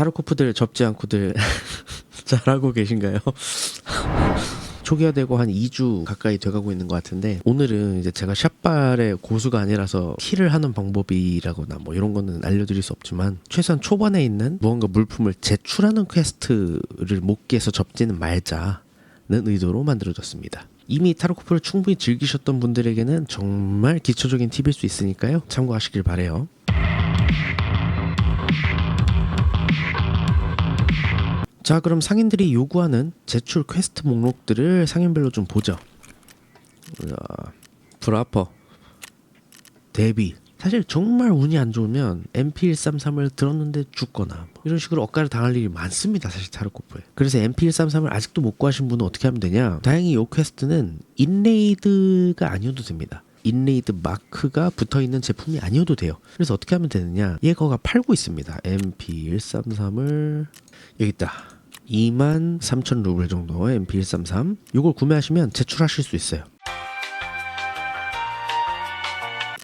타르코프들 접지 않고들 잘하고 계신가요? 초기화되고 한 2주 가까이 돼가고 있는 것 같은데 오늘은 이제 제가 샷발의 고수가 아니라서 킬을 하는 방법이라거나 뭐 이런 거는 알려드릴 수 없지만 최소한 초반에 있는 무언가 물품을 제출하는 퀘스트를 목기에서 접지는 말자는 의도로 만들어졌습니다. 이미 타르코프를 충분히 즐기셨던 분들에게는 정말 기초적인 팁일 수 있으니까요. 참고하시길 바래요. 자 그럼 상인들이 요구하는 제출 퀘스트 목록들을 상인별로 좀 보죠 자, 브라퍼 데뷔 사실 정말 운이 안 좋으면 MP133을 들었는데 죽거나 뭐 이런 식으로 억가를 당할 일이 많습니다 사실 타르코프에 그래서 MP133을 아직도 못 구하신 분은 어떻게 하면 되냐 다행히 요 퀘스트는 인레이드가 아니어도 됩니다 인레이드 마크가 붙어 있는 제품이 아니어도 돼요. 그래서 어떻게 하면 되느냐? 얘거가 팔고 있습니다. MP133을 여기 있다. 2만 3천 루블 정도 MP133 이걸 구매하시면 제출하실 수 있어요.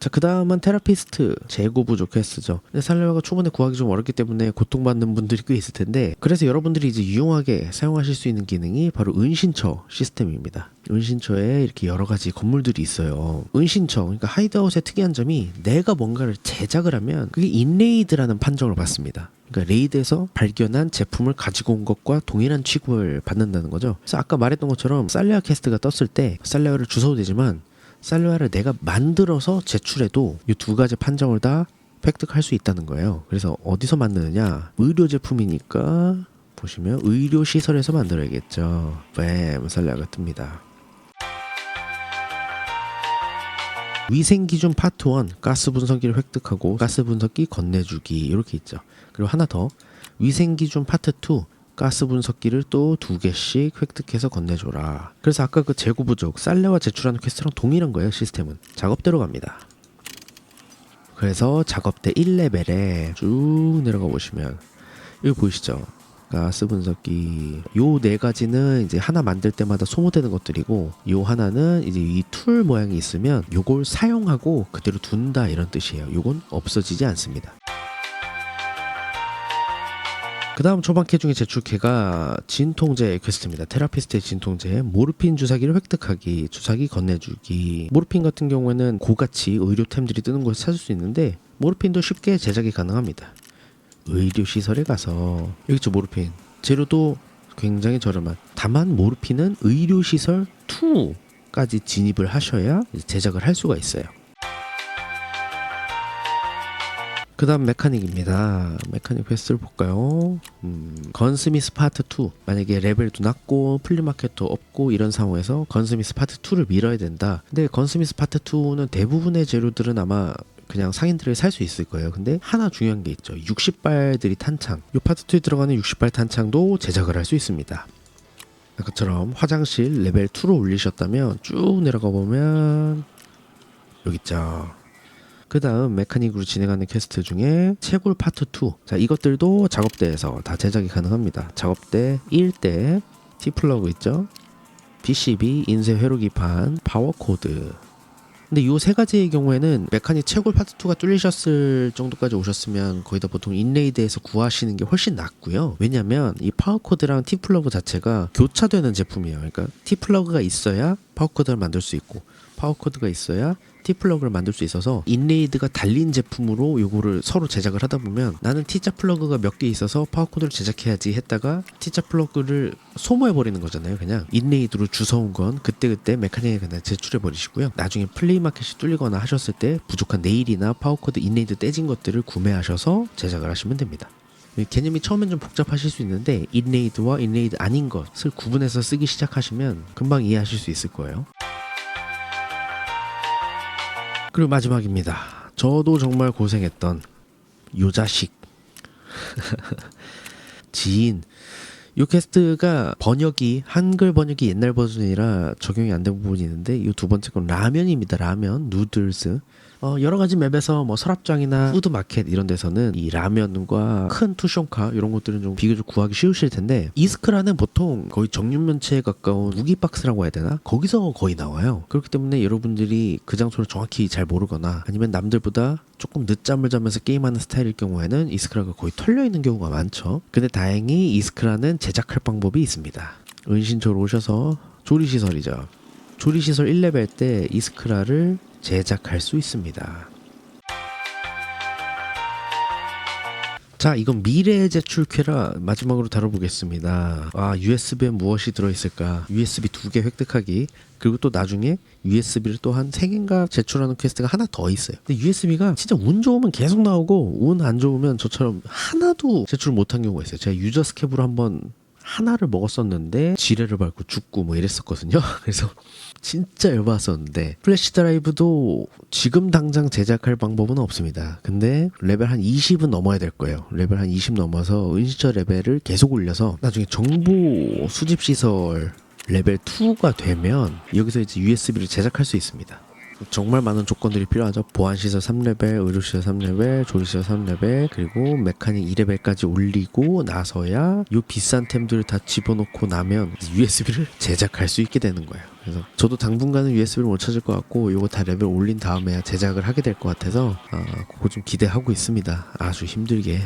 자, 그 다음은 테라피스트 재고 부족 퀘스트죠. 근데 살레와가 초반에 구하기 좀 어렵기 때문에 고통받는 분들이 꽤 있을 텐데, 그래서 여러분들이 이제 유용하게 사용하실 수 있는 기능이 바로 은신처 시스템입니다. 은신처에 이렇게 여러 가지 건물들이 있어요. 은신처, 그러니까 하이드아웃의 특이한 점이 내가 뭔가를 제작을 하면 그게 인레이드라는 판정을 받습니다. 그러니까 레이드에서 발견한 제품을 가지고 온 것과 동일한 취급을 받는다는 거죠. 그래서 아까 말했던 것처럼 살레아 캐스트가 떴을 때 살레아를 주워도 되지만 살레아를 내가 만들어서 제출해도 이 두 가지 판정을 다 획득할 수 있다는 거예요. 그래서 어디서 만드느냐? 의료 제품이니까 보시면 의료 시설에서 만들어야겠죠. 뱀 살레아가 뜹니다. 위생 기준 파트 1 가스 분석기를 획득하고 가스 분석기 건네주기 이렇게 있죠. 그리고 하나 더 위생 기준 파트 2 가스 분석기를 또 두 개씩 획득해서 건네줘라. 그래서 아까 그 재고 부족 쌀레와 제출하는 퀘스트랑 동일한 거예요 시스템은. 작업대로 갑니다. 그래서 작업대 1레벨에 쭉 내려가 보시면 여기 보이시죠? 가스 분석기 요 네 가지는 이제 하나 만들 때마다 소모되는 것들이고 요 하나는 이제 이 툴 모양이 있으면 요걸 사용하고 그대로 둔다 이런 뜻이에요. 요건 없어지지 않습니다. 그 다음 초반캐 중에 제출캐가 진통제 퀘스트입니다. 테라피스트의 진통제, 모르핀 주사기를 획득하기, 주사기 건네주기. 모르핀 같은 경우에는 고가치 의료템들이 뜨는 곳에 찾을 수 있는데 모르핀도 쉽게 제작이 가능합니다. 의료시설에 가서 여기 있죠 모르핀 재료도 굉장히 저렴한 다만 모르핀은 의료시설 2까지 진입을 하셔야 제작을 할 수가 있어요 그 다음 메카닉입니다. 메카닉 퀘스트를 볼까요? 음, 건스미스 파트 2. 만약에 레벨도 낮고 플리마켓도 없고 이런 상황에서 건스미스 파트 2를 밀어야 된다. 근데 건스미스 파트 2는 대부분의 재료들은 아마 그냥 상인들이 살 수 있을 거예요. 근데 하나 중요한 게 있죠. 60발들이 탄창. 이 파트 2에 들어가는 60발 탄창도 제작을 할 수 있습니다. 아까처럼 화장실 레벨 2로 올리셨다면 쭉 내려가 보면 여기 있죠. 그 다음 메카닉으로 진행하는 퀘스트 중에 채굴 파트 2. 자, 이것들도 작업대에서 다 제작이 가능합니다. 작업대 1대 T플러그 있죠? PCB, 인쇄 회로기판, 파워코드. 근데 이 세 가지의 경우에는 메카닉 채굴 파트 2가 뚫리셨을 정도까지 오셨으면 거의 다 보통 인레이드에서 구하시는 게 훨씬 낫고요. 왜냐면 이 파워코드랑 T플러그 자체가 교차되는 제품이에요. 그러니까 T플러그가 있어야 파워코드를 만들 수 있고 파워코드가 있어야 T플러그를 만들 수 있어서 인레이드가 달린 제품으로 요거를 서로 제작을 하다 보면 나는 T자 플러그가 몇 개 있어서 파워코드를 제작해야지 했다가 T자 플러그를 소모해 버리는 거잖아요 그냥. 인레이드로 주워온 건 그때그때 메카닉에 그냥 제출해 버리시고요. 나중에 플레이마켓이 뚫리거나 하셨을 때 부족한 네일이나 파워코드 인레이드 떼진 것들을 구매하셔서 제작을 하시면 됩니다. 개념이 처음엔 좀 복잡하실 수 있는데 인레이드와 인레이드 아닌 것을 구분해서 쓰기 시작하시면 금방 이해하실 수 있을 거예요 그리고 마지막입니다. 저도 정말 고생했던 요 자식 지인 요 캐스트가 번역이 한글 번역이 옛날 버전이라 적용이 안 된 부분이 있는데 이 두 번째 건 라면입니다. 라면 누들스 어, 여러 가지 맵에서 뭐 서랍장이나 푸드마켓 이런 데서는 이 라면과 큰 투숑카 이런 것들은 좀 비교적 구하기 쉬우실 텐데 이스크라는 보통 거의 정육면체에 가까운 무기 박스라고 해야 되나? 거기서 거의 나와요. 그렇기 때문에 여러분들이 그 장소를 정확히 잘 모르거나 아니면 남들보다 조금 늦잠을 자면서 게임하는 스타일일 경우에는 이스크라가 거의 털려 있는 경우가 많죠. 근데 다행히 이스크라는 제작할 방법이 있습니다. 은신처로 오셔서 조리시설이죠. 조리시설 1레벨 때 이스크라를 제작할 수 있습니다. 자, 이건 미래 제출캐라 마지막으로 다뤄보겠습니다. 아, USB에 무엇이 들어있을까? USB 두 개 획득하기. 그리고 또 나중에 USB를 또한세 개인가 제출하는 퀘스트가 하나 더 있어요. 근데 USB가 진짜 운 좋으면 계속 나오고 운 안 좋으면 저처럼 하나도 제출 못한 경우가 있어요. 제가 유저 스캡으로 한번 하나를 먹었었는데 지뢰를 밟고 죽고 뭐 이랬었거든요. 그래서 진짜 열받았었는데 플래시 드라이브도 지금 당장 제작할 방법은 없습니다. 근데 레벨 한 20은 넘어야 될 거예요. 레벨 한 20 넘어서 은시처 레벨을 계속 올려서 나중에 정보 수집 시설 레벨 2가 되면 여기서 이제 USB를 제작할 수 있습니다. 정말 많은 조건들이 필요하죠. 보안시설 3레벨, 의료시설 3레벨, 조리시설 3레벨, 그리고 메카닉 2레벨까지 올리고 나서야 요 비싼 템들을 다 집어넣고 나면 USB를 제작할 수 있게 되는 거예요. 그래서 저도 당분간은 USB를 못 찾을 것 같고 요거 다 레벨 올린 다음에야 제작을 하게 될 것 같아서 아, 그거 좀 기대하고 있습니다. 아주 힘들게.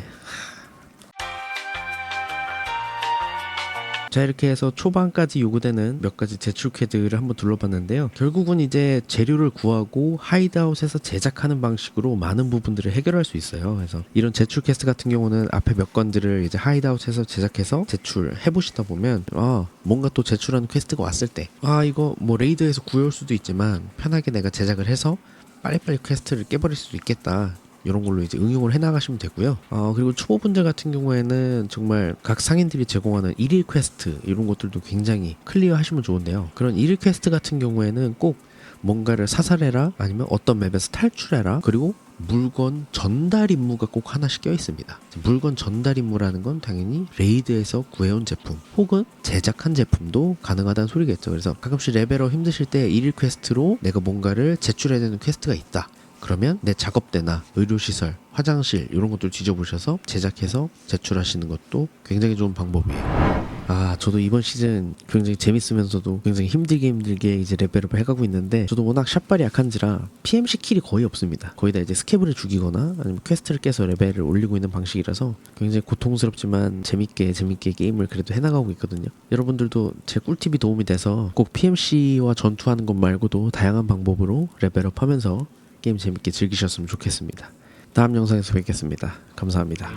자 이렇게 해서 초반까지 요구되는 몇 가지 제출 퀘드를 한번 둘러봤는데요. 결국은 이제 재료를 구하고 하이드아웃에서 제작하는 방식으로 많은 부분들을 해결할 수 있어요. 그래서 이런 제출 퀘스트 같은 경우는 앞에 몇 건들을 이제 하이드아웃에서 제작해서 제출해 보시다 보면 아 뭔가 또 제출하는 퀘스트가 왔을 때 아 이거 뭐 레이드에서 구해올 수도 있지만 편하게 내가 제작을 해서 빨리빨리 퀘스트를 깨버릴 수도 있겠다. 이런 걸로 이제 응용을 해나가시면 되고요. 어, 그리고 초보분들 같은 경우에는 정말 각 상인들이 제공하는 일일 퀘스트 이런 것들도 굉장히 클리어 하시면 좋은데요. 그런 일일 퀘스트 같은 경우에는 꼭 뭔가를 사살해라 아니면 어떤 맵에서 탈출해라 그리고 물건 전달 임무가 꼭 하나씩 껴 있습니다. 물건 전달 임무라는 건 당연히 레이드에서 구해온 제품 혹은 제작한 제품도 가능하다는 소리겠죠. 그래서 가끔씩 레벨업 힘드실 때 일일 퀘스트로 내가 뭔가를 제출해야 되는 퀘스트가 있다. 그러면 내 작업대나 의료시설, 화장실 이런 것들 뒤져보셔서 제작해서 제출하시는 것도 굉장히 좋은 방법이에요. 아, 저도 이번 시즌 굉장히 재밌으면서도 굉장히 힘들게 힘들게 이제 레벨업을 해가고 있는데 저도 워낙 샷발이 약한지라 PMC 킬이 거의 없습니다. 거의 다 이제 스케브를 죽이거나 아니면 퀘스트를 깨서 레벨을 올리고 있는 방식이라서 굉장히 고통스럽지만 재밌게 재밌게 게임을 그래도 해나가고 있거든요. 여러분들도 제 꿀팁이 도움이 돼서 꼭 PMC와 전투하는 것 말고도 다양한 방법으로 레벨업 하면서 게임 재밌게 즐기셨으면 좋겠습니다. 다음 영상에서 뵙겠습니다. 감사합니다.